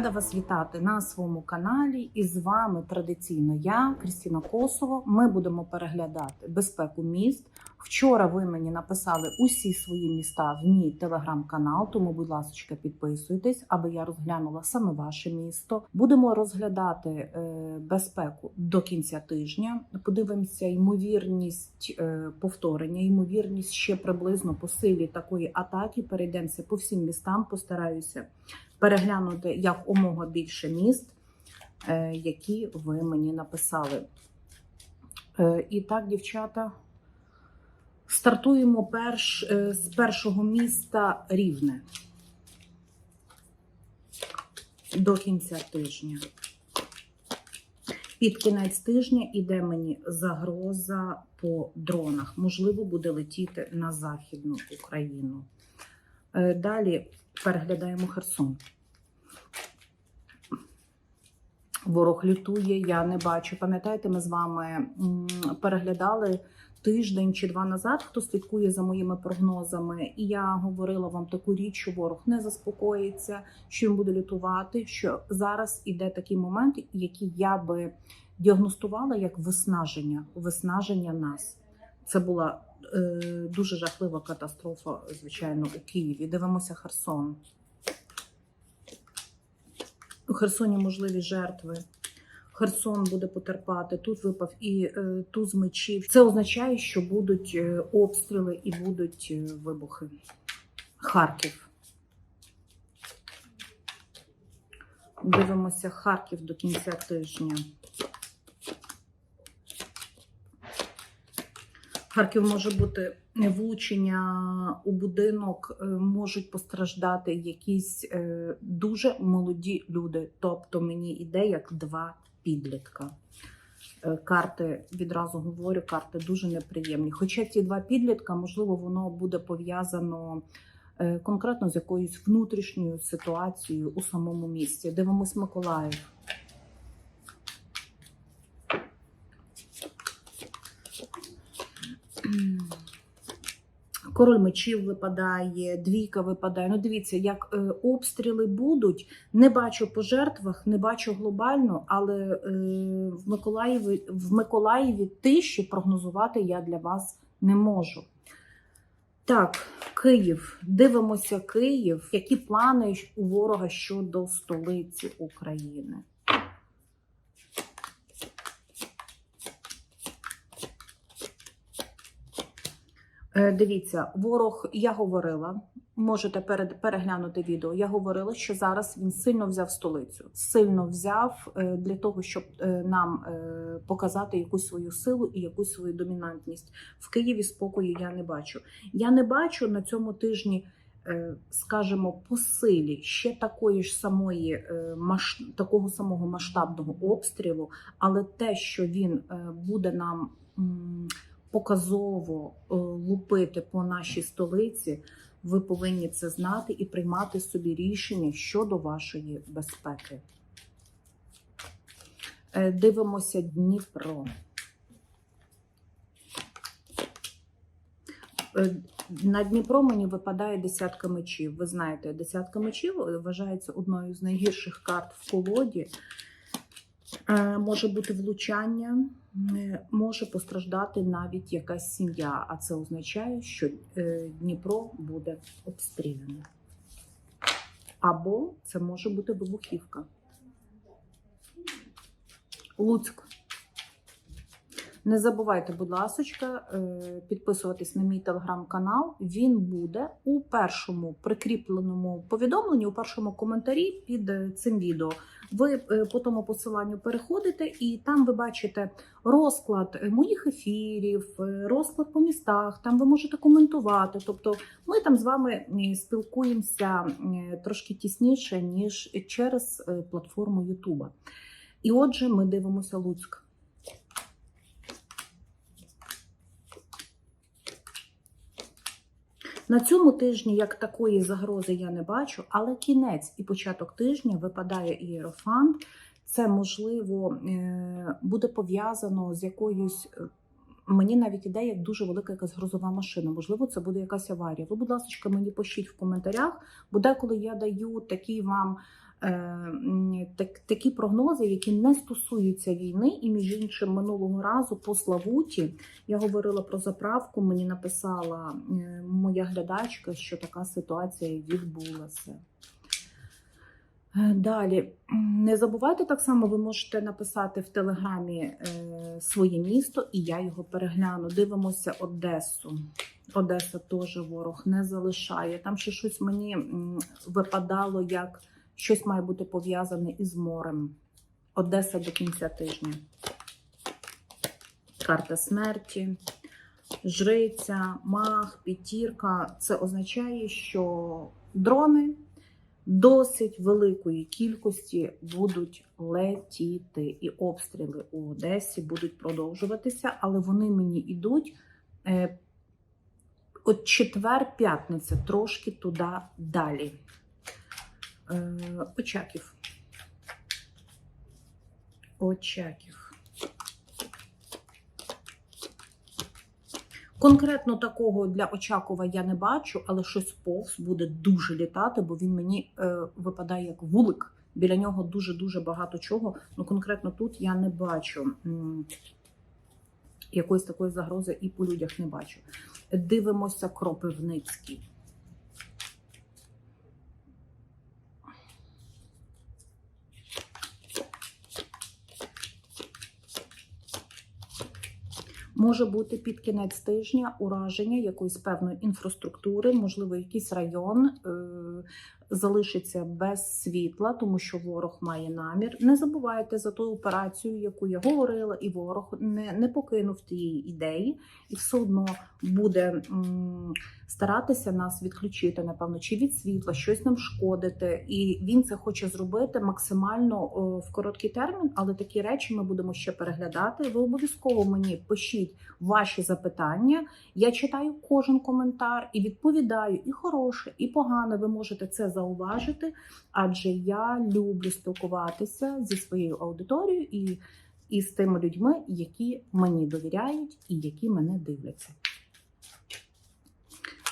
Рада вас вітати на своєму каналі. І з вами традиційно я, Крістіна Косово. Ми будемо переглядати безпеку міст. Вчора ви мені написали усі свої міста в мій телеграм-канал, тому, будь ласка, підписуйтесь, аби я розглянула саме ваше місто. Будемо розглядати е, безпеку до кінця тижня. Подивимося ймовірність е, повторення, ймовірність ще приблизно по силі такої атаки. Перейдемося по всім містам. Постараюся переглянути як умога більше міст, е, які ви мені написали. Е, І так, дівчата, стартуємо перш, е, з першого міста Рівне до кінця тижня. Під кінець тижня іде мені загроза по дронах. Можливо, буде летіти на Західну Україну. Далі переглядаємо Херсон. Ворог лютує, я не бачу. Пам'ятаєте, ми з вами переглядали тиждень чи два назад, хто слідкує за моїми прогнозами, і я говорила вам таку річ, що ворог не заспокоїться, що він буде лютувати. Що зараз іде такий момент, який я би діагностувала як виснаження, виснаження нас. Це була дуже жахлива катастрофа, звичайно, у Києві. Дивимося Херсон. У Херсоні можливі жертви. Херсон буде потерпати. Тут випав і е, туз мечів. Це означає, що будуть е, обстріли і будуть е, вибухи. Харків. Дивимося Харків до кінця тижня. Харків може бути влучення у будинок, е, можуть постраждати якісь е, дуже молоді люди. Тобто мені іде як два підлітка. Е, Карти відразу говорю, карти дуже неприємні. Хоча ці два підлітка, можливо, воно буде пов'язано конкретно з якоюсь внутрішньою ситуацією у самому місті. Дивимось Миколаїв. Король мечів випадає, двійка випадає. Ну, дивіться, як е, обстріли будуть. Не бачу по жертвах, не бачу глобально, але е, в Миколаєві в Миколаєві тиші прогнозувати я для вас не можу. Так, Київ. Дивимося Київ. Які плани у ворога щодо столиці України? Е, Дивіться, ворог, я говорила, можете переглянути відео. Я говорила, що зараз він сильно взяв столицю, сильно взяв е, для того, щоб е, нам е, показати якусь свою силу і якусь свою домінантність. В Києві спокою я не бачу. Я не бачу на цьому тижні, е, скажімо, по силі ще такої ж самої е, такого самого масштабного обстрілу, але те, що він е, буде нам. Показово е, лупити по нашій столиці, ви повинні це знати і приймати собі рішення щодо вашої безпеки. Е, Дивимося Дніпро. Е, На Дніпро мені випадає десятка мечів. Ви знаєте, десятка мечів вважається одною з найгірших карт в колоді. Е, Може бути влучання, е, може постраждати навіть якась сім'я, а це означає, що е, Дніпро буде обстріляне. Або це може бути вибухівка. Луцьк. Не забувайте, будь ласка, підписуватись на мій телеграм-канал. Він буде у першому прикріпленому повідомленні, у першому коментарі під е, цим відео. Ви е, по тому посиланню переходите, і там ви бачите розклад е, моїх ефірів, е, розклад по містах. Там ви можете коментувати. Тобто, ми там з вами е, спілкуємося е, трошки тісніше ніж через е, платформу Ютуба. І отже, ми дивимося Луцьк. На цьому тижні як такої загрози я не бачу, але кінець і початок тижня випадає ієрофант. Це можливо е, буде пов'язано з якоюсь. е, Мені навіть іде як дуже велика якась грозова машина. Можливо, це буде якась аварія. Ви, будь ласка, мені пишіть в коментарях, бо деколи я даю такий вам такі прогнози, які не стосуються війни, і між іншим минулого разу по Славуті я говорила про заправку. Мені написала е, моя глядачка, що така ситуація відбулася. Е, Далі, не забувайте так само, ви можете написати в телеграмі е, своє місто, і я його перегляну. Дивимося Одесу. Одеса теж ворог не залишає. Там ще щось мені випадало, як щось має бути пов'язане із морем. Одеса до кінця тижня. Карта смерті, жриця, маг, п'ятірка. Це означає, що дрони досить великої кількості будуть летіти, і обстріли у Одесі будуть продовжуватися, але вони мені йдуть. Е, От четвер, п'ятниця, трошки туди далі. Е, Очаків. Очаків. Конкретно такого для Очакова я не бачу, але щось повз буде дуже літати, бо він мені е, випадає як вулик. Біля нього дуже-дуже багато чого. Ну, конкретно тут я не бачу якоїсь такої загрози і по людях не бачу. Дивимося Кропивницький. Може бути під кінець тижня ураження якоїсь певної інфраструктури, можливо, якийсь район е, залишиться без світла, тому що ворог має намір. Не забувайте за ту операцію, яку я говорила, і ворог не, не покинув тієї ідеї, і все одно буде м, старатися нас відключити, напевно, чи від світла, щось нам шкодити. І він це хоче зробити максимально о, в короткий термін, але такі речі ми будемо ще переглядати. Ви обов'язково мені пишіть ваші запитання. Я читаю кожен коментар і відповідаю і хороше, і погане. Ви можете це зауважити, адже я люблю спілкуватися зі своєю аудиторією і, і з тими людьми, які мені довіряють і які мене дивляться.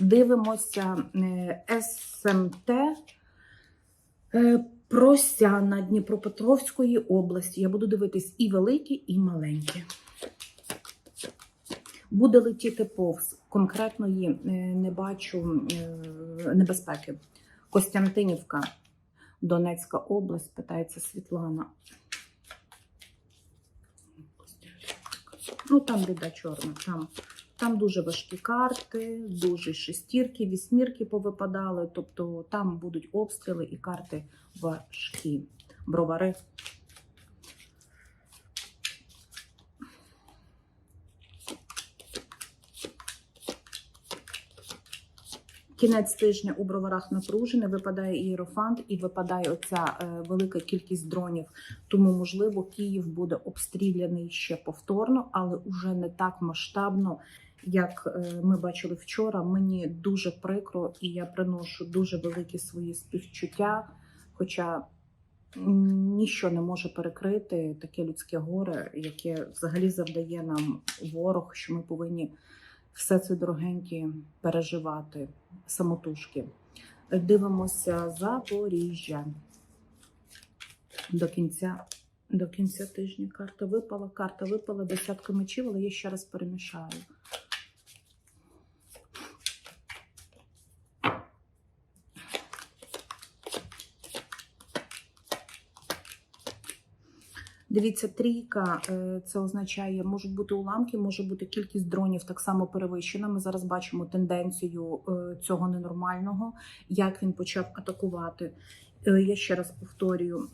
Дивимося е, СМТ е, Просяна Дніпропетровської області. Я буду дивитись і великі, і маленькі. Буде летіти повз. Конкретної е, не бачу небезпеки. Костянтинівка, Донецька область, питається Світлана. Ну, там біда чорна. Там, там дуже важкі карти, дуже шестірки, вісьмірки повипадали. Тобто там будуть обстріли і карти важкі. Бровари. Кінець тижня у броварах напружений, випадає ієрофант і випадає оця е, велика кількість дронів. Тому, можливо, Київ буде обстріляний ще повторно, але уже не так масштабно, як е, ми бачили вчора. Мені дуже прикро, і я приношу дуже великі свої співчуття. Хоча ніщо не може перекрити таке людське горе, яке взагалі завдає нам ворог, що ми повинні все це дорогеньке переживати самотужки. Дивимося Запоріжжя. До кінця, до кінця тижня карта випала, карта випала, десятка мечів, але я ще раз перемішаю. Дивіться, трійка е, це означає, можуть бути уламки, може бути кількість дронів так само перевищена. Ми зараз бачимо тенденцію е, цього ненормального, як він почав атакувати. Е, Я ще раз повторюю: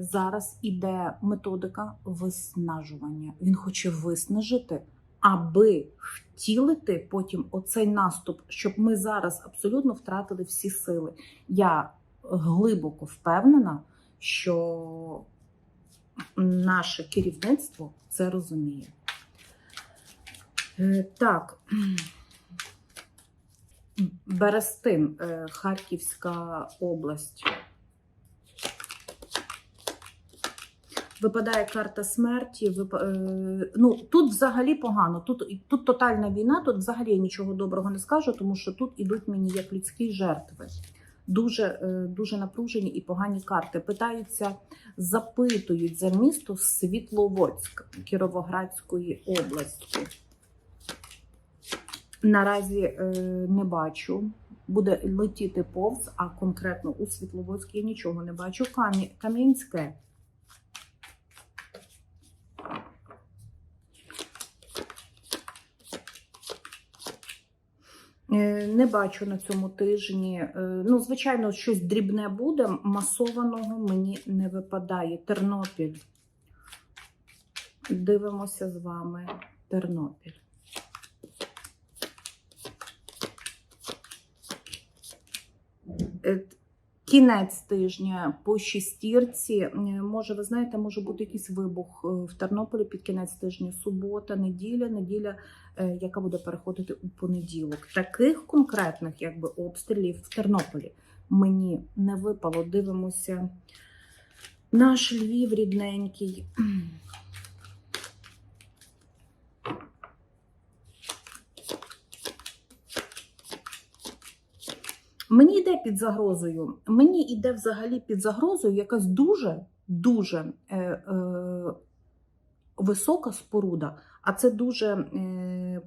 зараз іде методика виснажування. Він хоче виснажити, аби втілити потім оцей наступ, щоб ми зараз абсолютно втратили всі сили. Я глибоко впевнена, що наше керівництво це розуміє. Е, Так, Берестин, е, Харківська область. Випадає карта смерті. Вип... е, Ну, тут взагалі погано. Тут, тут тотальна війна, тут взагалі я нічого доброго не скажу, тому що тут ідуть мені як людські жертви. Дуже, е, дуже напружені і погані карти. Питаються, запитують за місто Світловодськ Кіровоградської області. Наразі е, не бачу. Буде летіти повз, а конкретно у Світловодськ я нічого не бачу. Кам'я- Кам'янське. Не бачу на цьому тижні. Е, Ну, звичайно, щось дрібне буде. Масованого мені не випадає. Тернопіль. Дивимося з вами Тернопіль. Е, Кінець тижня по шістірці. Е, Може, ви знаєте, може бути якийсь вибух е, в Тернополі під кінець тижня. Субота, неділя, неділя, е, яка буде переходити у понеділок. Таких конкретних якби обстрілів в Тернополі мені не випало. Дивимося. Наш Львів рідненький. Мені йде під загрозою. Мені йде взагалі під загрозою якась дуже дуже е, е, висока споруда. А це дуже е, е,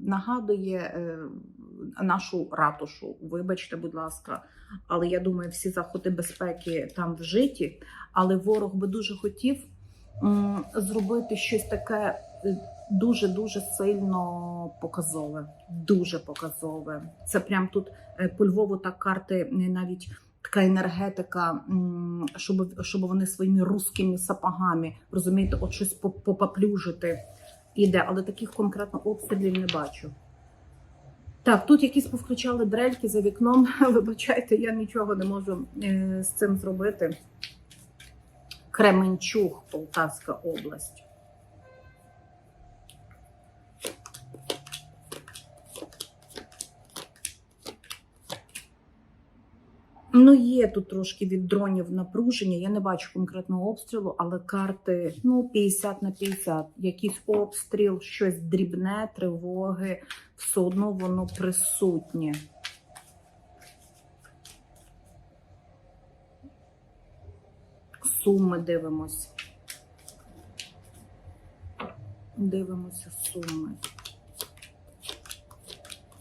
нагадує е, нашу ратушу. Вибачте, будь ласка, але я думаю, всі заходи безпеки там вжиті. Але ворог би дуже хотів зробити щось таке дуже дуже сильно показове. Дуже показове. Це прям тут по Львову так карти навіть. Така енергетика, щоб, щоб вони своїми русскими сапогами, розумієте, от щось по- попаплюжити іде, але таких конкретно обстрілів не бачу. Так, тут якісь повключали дрельки за вікном. Вибачайте, я нічого не можу е, з цим зробити. Кременчуг, Полтавська область. Ну, є тут трошки від дронів напруження. Я не бачу конкретного обстрілу, але карти ну 50 на 50. Якийсь обстріл, щось дрібне, тривоги, все одно воно присутнє. Суми дивимось. Дивимося суми.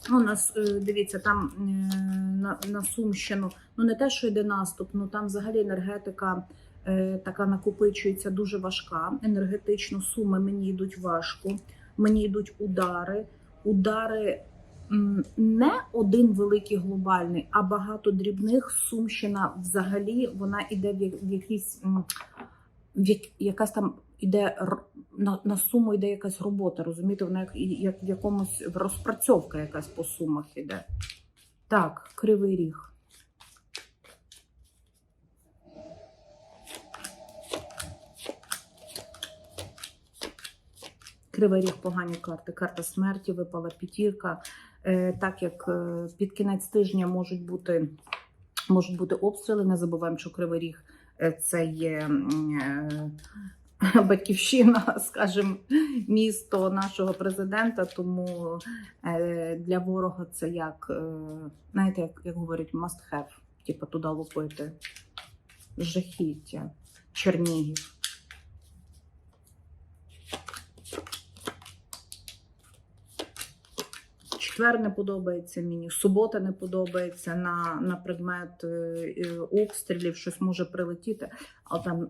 Ну, нас, е, дивіться, там е, на, на Сумщину, ну не те, що йде наступ, ну там взагалі енергетика е, така накопичується дуже важка. Енергетично суми мені йдуть важко, мені йдуть удари. Удари не один великий глобальний, а багато дрібних. Сумщина взагалі вона йде в, якісь в як, якась там іде на, на суму йде якась робота, розумієте? Вона як, як якомусь розпрацьовка якась по сумах іде. Так, кривий ріг. Кривий ріг погані карти. Карта смерті випала п'ятірка. Е, так як е, під кінець тижня можуть бути, можуть бути обстріли, не забуваємо, що кривий ріг е, це є. батьківщина, скажімо, місто нашого президента. Тому е, для ворога це як, е, знаєте, як, як говорять, must have, типу туди лупити жахіття, Чернігів. Четвер не подобається мені, субота не подобається на, на предмет е, е, обстрілів, щось може прилетіти, але там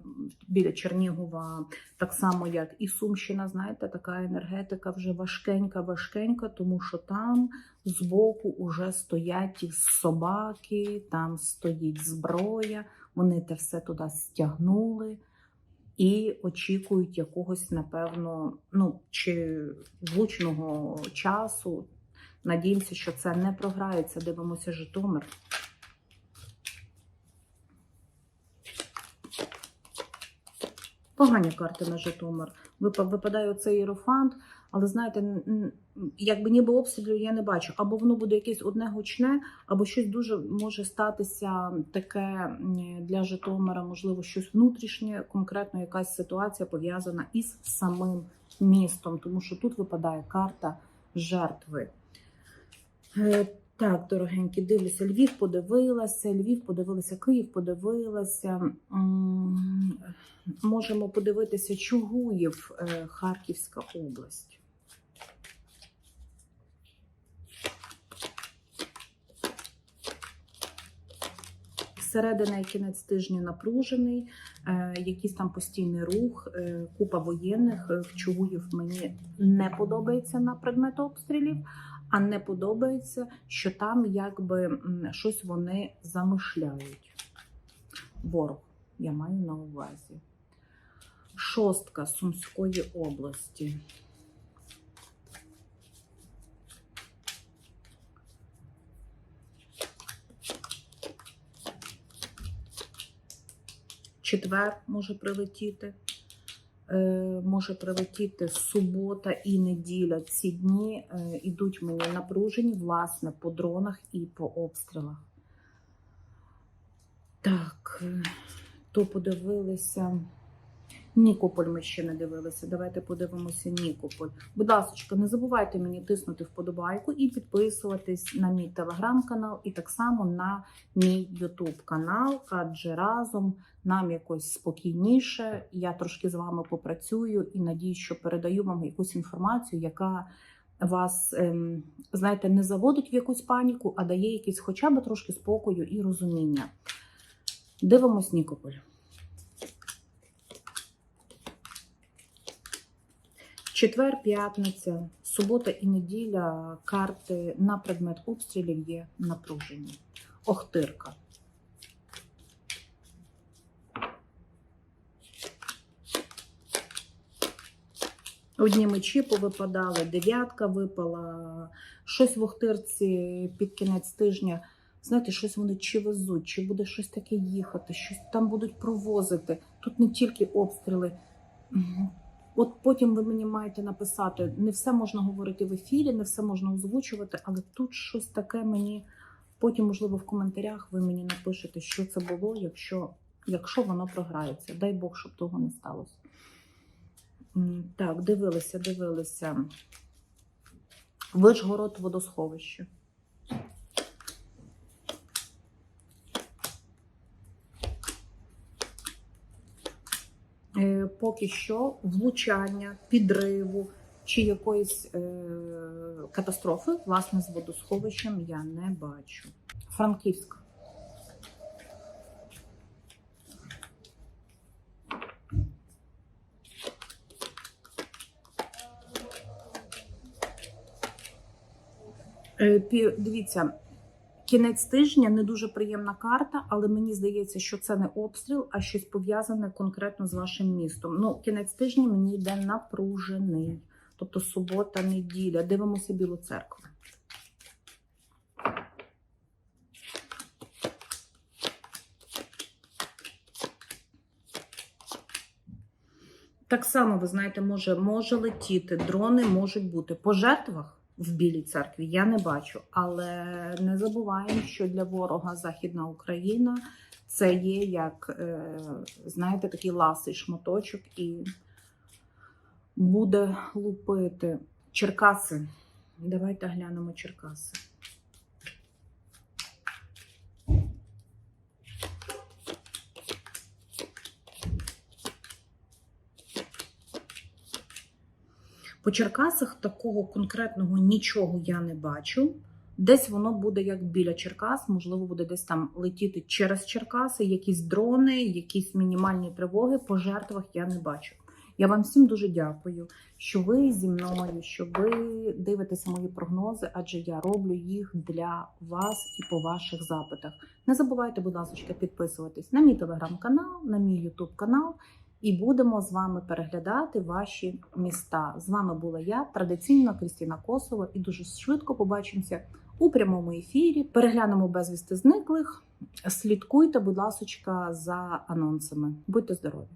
біля Чернігова так само, як і Сумщина, знаєте, така енергетика вже важкенька, важкенька, тому що там збоку вже стоять собаки, там стоїть зброя, вони те все туди стягнули. І очікують якогось, напевно, ну чи влучного часу. Надіємося, що це не програється. Дивимося Житомир. Погані карти на Житомир. Випадає оцей іерофант, але знаєте, якби ніби обстрілів я не бачу. Або воно буде якесь одне гучне, або щось дуже може статися таке для Житомира, можливо, щось внутрішнє, конкретно якась ситуація пов'язана із самим містом, тому що тут випадає карта жертви. Е, Так, дорогенькі, дивлюся, Львів подивилася, Львів подивилася, Київ подивилася. Можемо подивитися Чугуїв, е, Харківська область. Середина і кінець тижня напружений, е, якийсь там постійний рух, купа воєнних. В Чугуїв мені не подобається на предмет обстрілів, а не подобається, що там якби щось вони замишляють. Ворог, я маю на увазі. Шостка Сумської області. Четвер може прилетіти. Е, може прилетіти субота і неділя. Ці дні йдуть ідуть мені напружені, власне, по дронах і по обстрілах. Так, е, то подивилися. Нікополь ми ще не дивилися. Давайте подивимося Нікополь. Будь ласка, не забувайте мені тиснути вподобайку і підписуватись на мій телеграм-канал, і так само на мій Ютуб канал, адже разом нам якось спокійніше. Я трошки з вами попрацюю і надію, що передаю вам якусь інформацію, яка вас, ем, знаєте, не заводить в якусь паніку, а дає якийсь хоча б трошки спокою і розуміння. Дивимось Нікополь. Четвер, п'ятниця, субота і неділя карти на предмет обстрілів є напружені. Охтирка. Одні мечі повипадали, дев'ятка випала, щось в Охтирці під кінець тижня. Знаєте, щось вони чи везуть, чи буде щось таке їхати, щось там будуть провозити. Тут не тільки обстріли. От потім ви мені маєте написати, не все можна говорити в ефірі, не все можна озвучувати, але тут щось таке мені. Потім, можливо, в коментарях ви мені напишете, що це було, якщо, якщо воно програється. Дай Бог, щоб того не сталося. Так, дивилися, дивилися. Вишгород водосховище. Е, Поки що влучання, підриву чи якоїсь е, катастрофи, власне, з водосховищем я не бачу. Франківська. Е, Дивіться, кінець тижня не дуже приємна карта, але мені здається, що це не обстріл, а щось пов'язане конкретно з вашим містом. Ну, кінець тижня мені йде напружений. Тобто субота, неділя. Дивимося Білу церкву. Так само, ви знаєте, може, може летіти, дрони можуть бути по жертвах в Білій церкві. Я не бачу, але не забуваємо, що для ворога Західна Україна це є як, е, знаєте, такий ласий шматочок і буде лупити Черкаси. Давайте глянемо Черкаси. По Черкасах такого конкретного нічого я не бачу. Десь воно буде як біля Черкас, можливо, буде десь там летіти через Черкаси, якісь дрони, якісь мінімальні тривоги. По жертвах я не бачу. Я вам всім дуже дякую, що ви зі мною, що ви дивитеся мої прогнози, адже я роблю їх для вас і по ваших запитах. Не забувайте, будь ласка, підписуватись на мій телеграм-канал, на мій ютуб канал. І будемо з вами переглядати ваші міста. З вами була я, традиційно Крістіна Косова, і дуже швидко побачимося у прямому ефірі. Переглянемо безвісти зниклих. Слідкуйте, будь ласка, за анонсами. Будьте здорові!